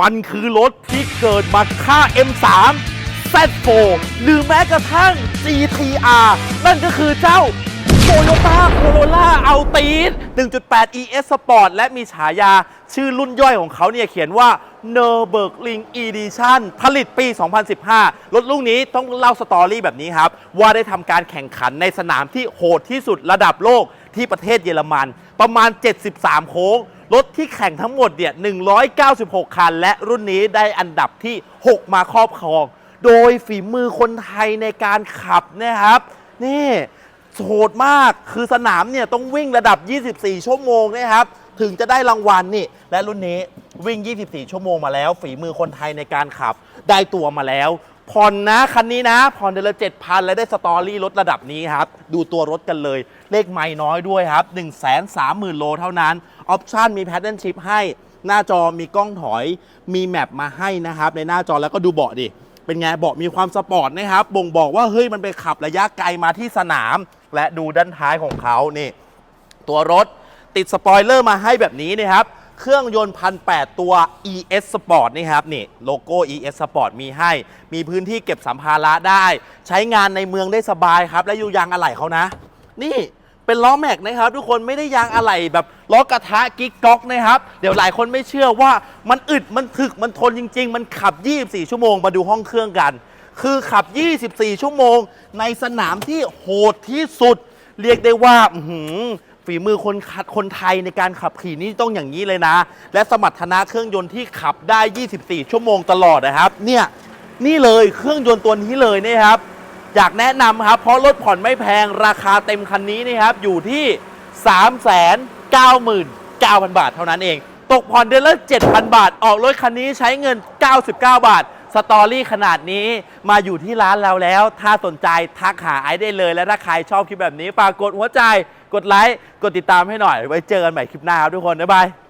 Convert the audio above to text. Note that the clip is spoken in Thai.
มันคือรถที่เกิดมาฆ่า M3 Z4 หรือแม้กระทั่ง GTR นั่นก็คือเจ้า Toyota Corolla Altis 1.8 ES Sport และมีฉายาชื่อรุ่นย่อยของเขาเนี่ยเขียนว่า Nürburgring Edition ผลิตปี 2015 รถลูกนี้ต้องเล่าสตอรี่แบบนี้ครับ ว่าได้ทำการแข่งขันในสนามที่โหดที่สุดระดับโลกที่ประเทศเยอรมัน ประมาณ 73 โค้ง รถที่แข่งทั้งหมดเนี่ย 196 คัน และรุ่นนี้ได้อันดับที่ 6 มาครอบครอง โดยฝีมือคนไทยในการขับนะครับ นี่โหดมาก คือสนามเนี่ยต้องวิ่งระดับ 24 ชั่วโมงนะครับ ถึงจะได้รางวัลนี่ และรุ่นนี้วิ่ง 24 ชั่วโมงมาแล้ว ฝีมือคนไทยในการขับ ได้ตัวมาแล้ว ผ่อนนะคันนี้นะ ผ่อนเดือนละ7,000และได้สตอรี่รถระดับนี้ครับ ดูตัวรถกันเลย เลขไม่น้อยด้วยครับ 130,000 โลเท่านั้น ออปชันมีแพทเทิร์นชิพให้ หน้าจอมีกล้องถอย มีแมปมาให้นะครับ ในหน้าจอแล้วก็ดูเบาะดิ เป็นไงเบาะมีความสปอร์ตนะครับ บ่งบอกว่าเฮ้ยมันไปขับระยะไกลมาที่สนาม และดูด้านท้ายของเขานี่ ตัวรถติดสปอยเลอร์มาให้แบบนี้นะครับ เครื่องยนต์พันแตัว ES Sport นี่ครับนี่โลโก้ ES Sport มีให้ มีพื้นที่เก็บสัมภาระได้ ใช้งานในเมืองได้สบายครับ และอยู่ยางอะไหล่เขานะ นี่เป็นล้อแม็กนะครับ ทุกคนไม่ได้ยางอะไหล่แบบล้อกระทะกิ๊กก๊อกนะครับ เดี๋ยวหลายคนไม่เชื่อว่ามันอึดมันถึกมันทนจริง ๆ มันขับ 24 ชั่วโมงมาดูห้องเครื่องกัน คือขับ 24 ชั่วโมง ในสนามที่โหดที่สุด เรียกได้ว่าอื้อหือ ฝีมือคนขับคนไทยในการขับขี่นี่ต้องอย่างนี้เลยนะ และสมรรถนะเครื่องยนต์ที่ขับได้ 24 ชั่วโมงตลอดนะครับ เนี่ยนี่เลยเครื่องยนต์ตัวนี้เลยนะครับ อยากแนะนำครับ เพราะรถผ่อนไม่แพงราคาเต็มคันนี้นะครับ อยู่ที่ 399,000 บาทเท่านั้นเอง ตกผ่อนเดือนละ 7,000 บาท ออกรถคันนี้ใช้เงิน 99 บาท สตอรี่ขนาดนี้มาอยู่ที่ร้านเราแล้ว ถ้าสนใจทักหาไอซ์ได้เลย และถ้าใครชอบคลิปแบบนี้ฝากกดหัวใจ กดไลค์ กดติดตามให้หน่อย ไว้เจอกันใหม่คลิปหน้าครับทุกคน บ๊ายบาย